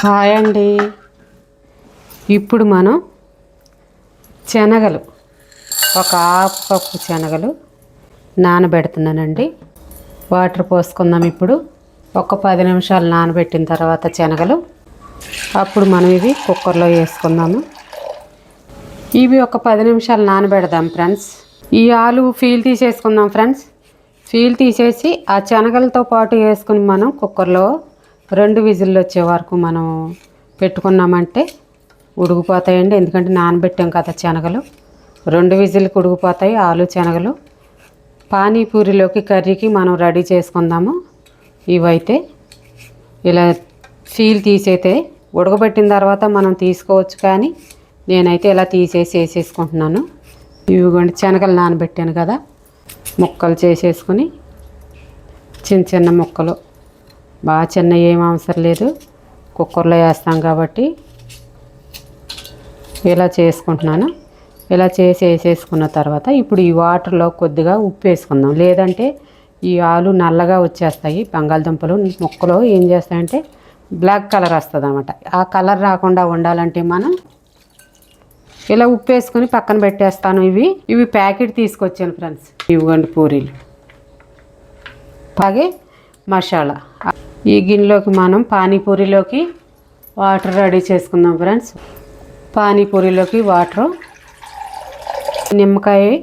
Hi అండి. ఇప్పుడు మనం శనగలు ఒక హాఫ్ కప్పు శనగలు నానబెడుతున్నానండి. వాటర్ పోసుకుందాం ఇప్పుడు. ఒక పది నిమిషాలు నానబెట్టిన తర్వాత శనగలు. అప్పుడు మనం ఇవి కుక్కర్లో వేసుకుందాము. ఇవి ఒక పది నిమిషాలు నానబెడదాం ఫ్రెండ్స్. ఈ ఆలు ఫీల్ తీసేసుకుందాం ఫ్రెండ్స్. ఫీల్ తీసేసి ఆ శనగలతో పాటు వేసుకుని మనం కుక్కర్లో రెండు విజిల్లు వచ్చే వరకు మనం పెట్టుకున్నామంటే ఉడికిపోతాయండి. ఎందుకంటే నానబెట్టాం కదా శనగలు. రెండు విజిల్కి ఉడికిపోతాయి ఆలు శనగలు. పానీపూరిలోకి కర్రీకి మనం రెడీ చేసుకుందాము. ఇవైతే ఇలా ఫీల్ తీసైతే ఉడకబెట్టిన తర్వాత మనం తీసుకోవచ్చు కానీ నేనైతే ఇలా తీసేసి వేసేసుకుంటున్నాను. ఇవిగోండి శనగలు నానబెట్టాను కదా. ముక్కలు చేసేసుకుని చిన్న చిన్న ముక్కలు బాగా చిన్న ఏం అవసరం లేదు. కుక్కర్లో వేస్తాం కాబట్టి ఇలా చేసుకుంటున్నాను. ఇలా చేసి వేసేసుకున్న తర్వాత ఇప్పుడు ఈ వాటర్లో కొద్దిగా ఉప్పు వేసుకుందాం. లేదంటే ఈ ఆలు నల్లగా వచ్చేస్తాయి. బంగాళదుంపలు ముక్కలు ఏం చేస్తాయంటే బ్లాక్ కలర్ వస్తుంది అనమాట ఆ కలర్ రాకుండా ఉండాలంటే మనం ఇలా ఉప్పు వేసుకొని పక్కన పెట్టేస్తాను ఇవి. ఇవి ప్యాకెట్ తీసుకొచ్చాను ఫ్రెండ్స్. ఇవ్వండి పూరీలు. అలాగే మసాలా. ఈ గిన్నెలోకి మనం పానీపూరిలోకి వాటర్ రెడీ చేసుకుందాం ఫ్రెండ్స్. పానీపూరిలోకి వాటర్. నిమ్మకాయ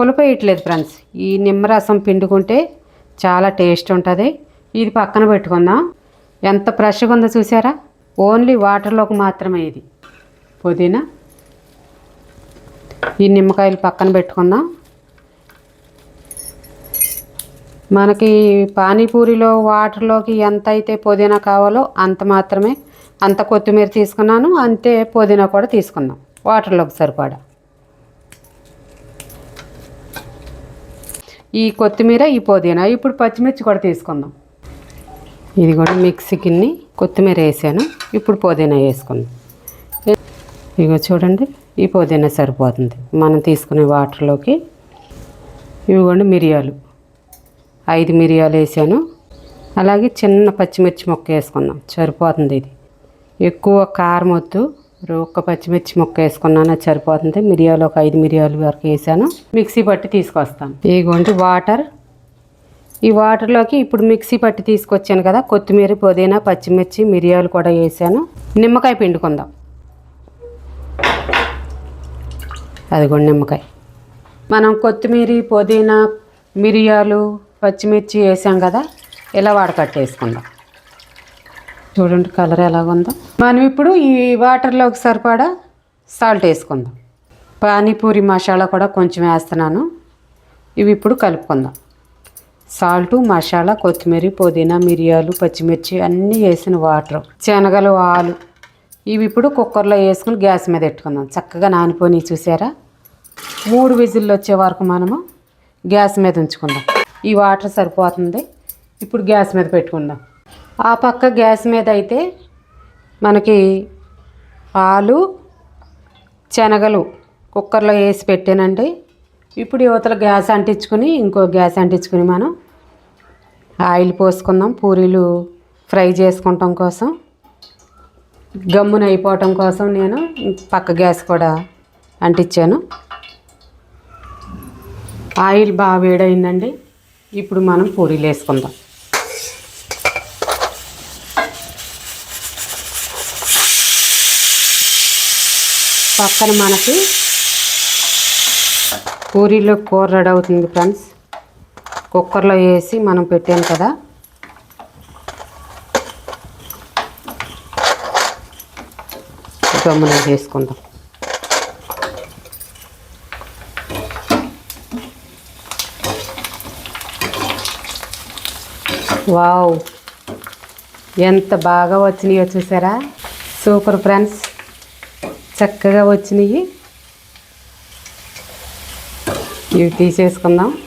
పులుపు వేయట్లేదు ఫ్రెండ్స్. ఈ నిమ్మరసం పిండుకుంటే చాలా టేస్ట్ ఉంటుంది. ఇది పక్కన పెట్టుకుందాం. ఎంత ఫ్రెష్గా ఉందో చూసారా? ఓన్లీ వాటర్లోకి మాత్రమే ఇది. పుదీనా. ఈ నిమ్మకాయలు పక్కన పెట్టుకుందాం. మనకి పానీపూరిలో వాటర్లోకి ఎంత అయితే పుదీనా కావాలో అంత మాత్రమే. అంత కొత్తిమీర తీసుకున్నాను అంతే పుదీనా కూడా తీసుకున్నాం. వాటర్లోకి సరిపడా. ఈ కొత్తిమీర ఈ పుదీనా ఇప్పుడు పచ్చిమిర్చి కూడా తీసుకుందాం. ఇది కూడా మిక్సీకి కొత్తిమీర వేసాను ఇప్పుడు పుదీనా వేసుకుందాం. ఇగో చూడండి ఈ పుదీనా సరిపోతుంది. మనం తీసుకునే వాటర్లోకి ఇవిగోండి మిరియాలు. ఐదు మిరియాలు వేసాను. అలాగే చిన్న పచ్చిమిర్చి ముక్క వేసుకున్నాం. సరిపోతుంది ఇది. ఎక్కువ కారం వద్దు. ఒక్క పచ్చిమిర్చి ముక్క వేసుకున్నాను అది సరిపోతుంది. మిరియాలు ఒక ఐదు మిరియాలు వరకు వేసాను. మిక్సీ పట్టి తీసుకొస్తాను. ఇదిగోండి వాటర్. ఈ వాటర్లోకి ఇప్పుడు మిక్సీ పట్టి తీసుకొచ్చాను కదా. కొత్తిమీర పుదీనా పచ్చిమిర్చి మిరియాలు కూడా వేసాను. నిమ్మకాయ పిండుకుందాం. అదిగోండి నిమ్మకాయ. మనం కొత్తిమీర పుదీనా మిరియాలు పచ్చిమిర్చి వేసాం కదా ఇలా వాడకట్టేసుకుందాం చూడండి కలర్ ఎలాగుందో. మనం ఇప్పుడు ఈ వాటర్లోకి సరిపడా సాల్ట్ వేసుకుందాం. పానీపూరి మసాలా కూడా కొంచెం వేస్తున్నాను. ఇవి ఇప్పుడు కలుపుకుందాం. సాల్టు మసాలా కొత్తిమీర పుదీనా మిరియాలు పచ్చిమిర్చి అన్నీ వేసిన వాటర్ శనగలు ఆలు ఇవి ఇప్పుడు కుక్కర్లో వేసుకుని గ్యాస్ మీద పెట్టుకుందాం. చక్కగా నానిపోని చూసారా? మూడు విజిల్లు వచ్చే వరకు మనము గ్యాస్ మీద ఉంచుకుందాం. ఈ వాటర్ సరిపోతుంది. ఇప్పుడు గ్యాస్ మీద పెట్టుకుందాం. ఆ పక్క గ్యాస్ మీద అయితే మనకి ఆలు శనగలు కుక్కర్లో వేసి పెట్టానండి. ఇప్పుడు యువతల గ్యాస్ అంటించుకుని ఇంకో గ్యాస్ అంటించుకుని మనం ఆయిల్ పోసుకుందాం. పూరీలు ఫ్రై చేసుకుంటాం కోసం. గమ్మున అయిపోవటం కోసం నేను పక్క గ్యాస్ కూడా అంటించాను. ఆయిల్ బాగా వేడైందండి. ఇప్పుడు మనం పూరీలు వేసుకుందాం. పక్కన మనకి పూరీలో కూర రెడీ అవుతుంది ఫ్రెండ్స్. కుక్కర్లో వేసి మనం పెట్టాం కదా. గమ్మున చేసుకుందాం. వావ్. ఎంత బాగా వచ్చినాయో చూసారా? Super friends. చక్కగా వచ్చినాయి. ఇవి తీసేసుకుందాం.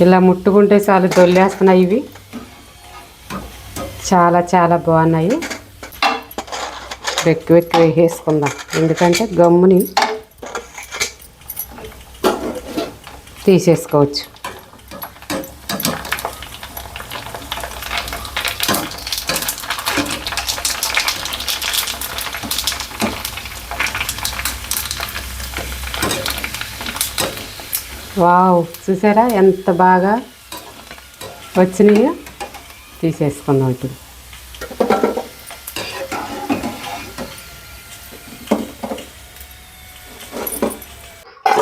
ఇలా ముట్టుకుంటే చాలు దొల్లేస్తున్నాయి ఇవి. చాలా చాలా బాగున్నాయి. వెక్కి వెక్కి వేసేసుకుందాం. ఎందుకంటే గమ్ముని తీసేసుకోవచ్చు. వావ్ చూసారా? ఎంత బాగా వచ్చినాయో తీసేసుకుందాం ఇప్పుడు.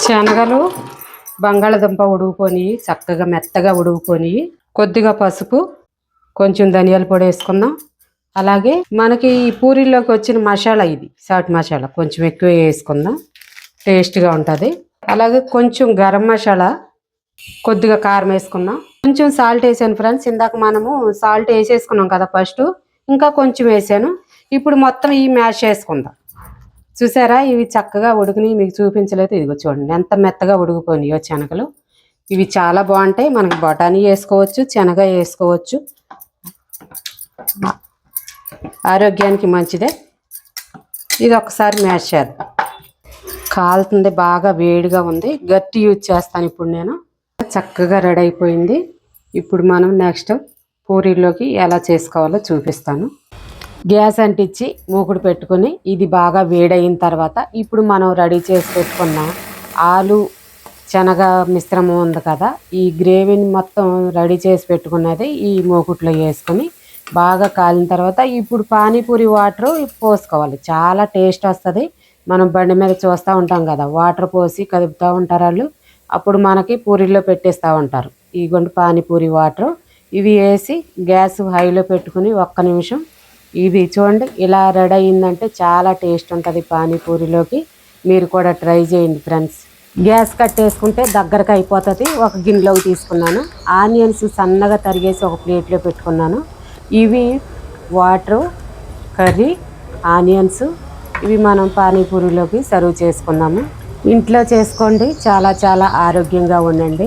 శనగలు బంగాళదుంప ఉడుకుకొని చక్కగా మెత్తగా ఉడుకుకొని కొద్దిగా పసుపు కొంచెం ధనియాల పొడి వేసుకుందాం. అలాగే మనకి ఈ పూరీలోకి వచ్చిన మసాలా ఇది సాట్ మసాలా కొంచెం ఎక్కువ వేసుకుందాం. టేస్ట్గా ఉంటుంది. అలాగే కొంచెం గరం మసాలా కొద్దిగా కారం వేసుకున్నాం. కొంచెం సాల్ట్ వేసాను ఫ్రెండ్స్ ఇందాక మనము సాల్ట్ వేసేసుకున్నాం కదా ఫస్ట్ ఇంకా కొంచెం వేసాను. ఇప్పుడు మొత్తం ఈ మ్యాష్ చేసుకుందాం. చూసారా? ఇవి చక్కగా ఉడికిని మీకు చూపించలేదు. ఇదిగో చూడండి. ఎంత మెత్తగా ఉడికిపోయినాయో శనగలు. ఇవి చాలా బాగుంటాయి. మనకి బఠానీ వేసుకోవచ్చు శనగ వేసుకోవచ్చు. ఆరోగ్యానికి మంచిదే. ఇది ఒకసారి మ్యాష్ చేద్దాం. కాలుతుంది బాగా వేడిగా ఉంది. గట్టి యూజ్ చేస్తాను ఇప్పుడు నేను. చక్కగా రెడీ అయిపోయింది. ఇప్పుడు మనం నెక్స్ట్ పూరీలోకి ఎలా చేసుకోవాలో చూపిస్తాను. గ్యాస్ అంటించి మూకుడు పెట్టుకొని ఇది బాగా వేడయిన తర్వాత ఇప్పుడు మనం రెడీ చేసి పెట్టుకున్న ఆలు శనగ మిశ్రమం ఉంది కదా ఈ గ్రేవీని మొత్తం రెడీ చేసి పెట్టుకున్నది ఈ మూకుట్లో వేసుకొని బాగా కాలిన తర్వాత ఇప్పుడు పానీపూరి వాటర్ పోసుకోవాలి. చాలా టేస్ట్ వస్తుంది. మనం బండి మీద చూస్తూ ఉంటాం కదా వాటర్ పోసి కదుపుతూ ఉంటారు వాళ్ళు. అప్పుడు మనకి పూరీలో పెట్టేస్తూ ఉంటారు. ఈ గుండు పానీపూరి వాటర్ ఇవి వేసి గ్యాస్ హైలో పెట్టుకుని ఒక్క నిమిషం ఇది చూడండి ఇలా రెడీ అయిందంటే చాలా టేస్ట్ ఉంటుంది పానీపూరిలోకి. మీరు కూడా ట్రై చేయండి ఫ్రెండ్స్. గ్యాస్ కట్టేసుకుంటే దగ్గరకు అయిపోతుంది. ఒక గిన్నెలోకి తీసుకున్నాను. ఆనియన్స్ సన్నగా తరిగేసి ఒక ప్లేట్లో పెట్టుకున్నాను. ఇవి వాటరు కర్రీ ఆనియన్స్ ఇవి మనం పానీపూరిలోకి సర్వ్ చేసుకున్నాము ఇంట్లో చేసుకోండి చాలా చాలా ఆరోగ్యంగా ఉండండి.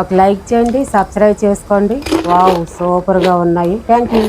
ఒక లైక్ చేయండి సబ్స్క్రైబ్ చేసుకోండి. వావ్ సూపర్గా ఉన్నాయి. Thank you.